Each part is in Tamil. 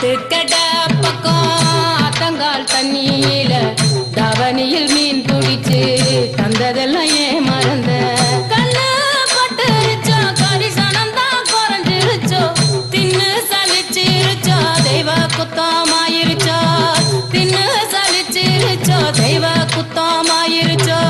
திக்கட பக்கம் ஆத்தங்கால் தண்ணியில தவனியில் மீன் பிடிச்சு தந்ததெல்லாம் ஏன் மறந்த? கண்ணு பட்டுருச்சோ கரிசனம் தான் குறைஞ்சிருச்சோ? தின்னு சலிச்சிருச்சோ தெய்வ குத்தமாயிருச்சோ? தின்னு சலிச்சிருச்சோ தெய்வ குத்தமாயிருச்சோ?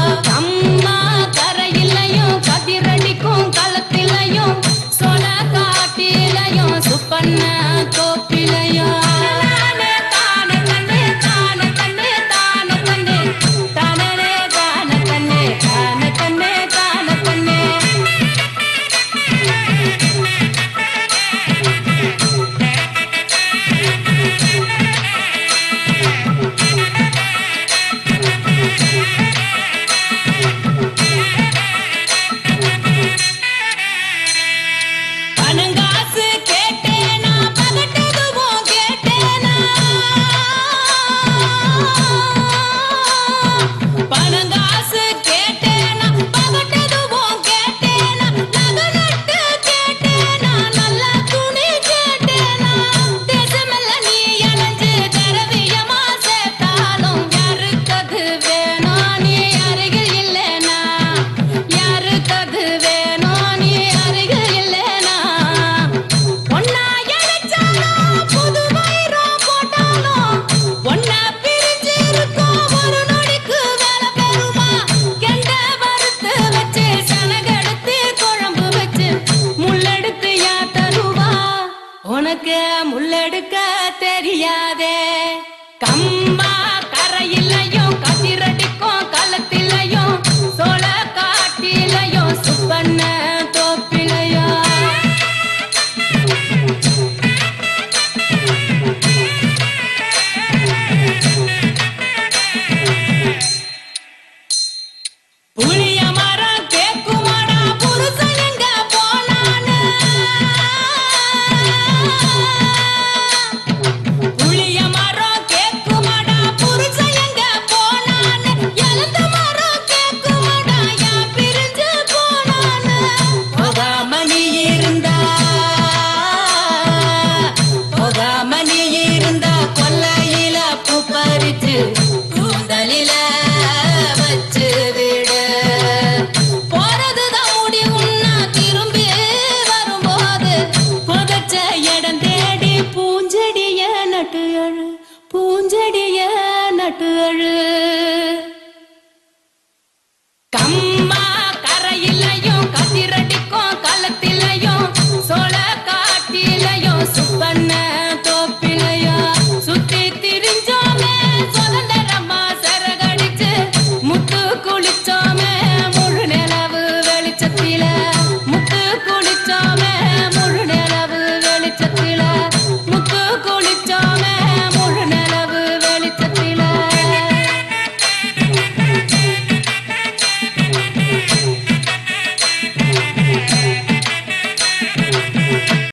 உனக்கு முள்ளெடுக்க தெரியாதே. கம்மா கரையில்லையும் கசிரடிக்கும் கலக்க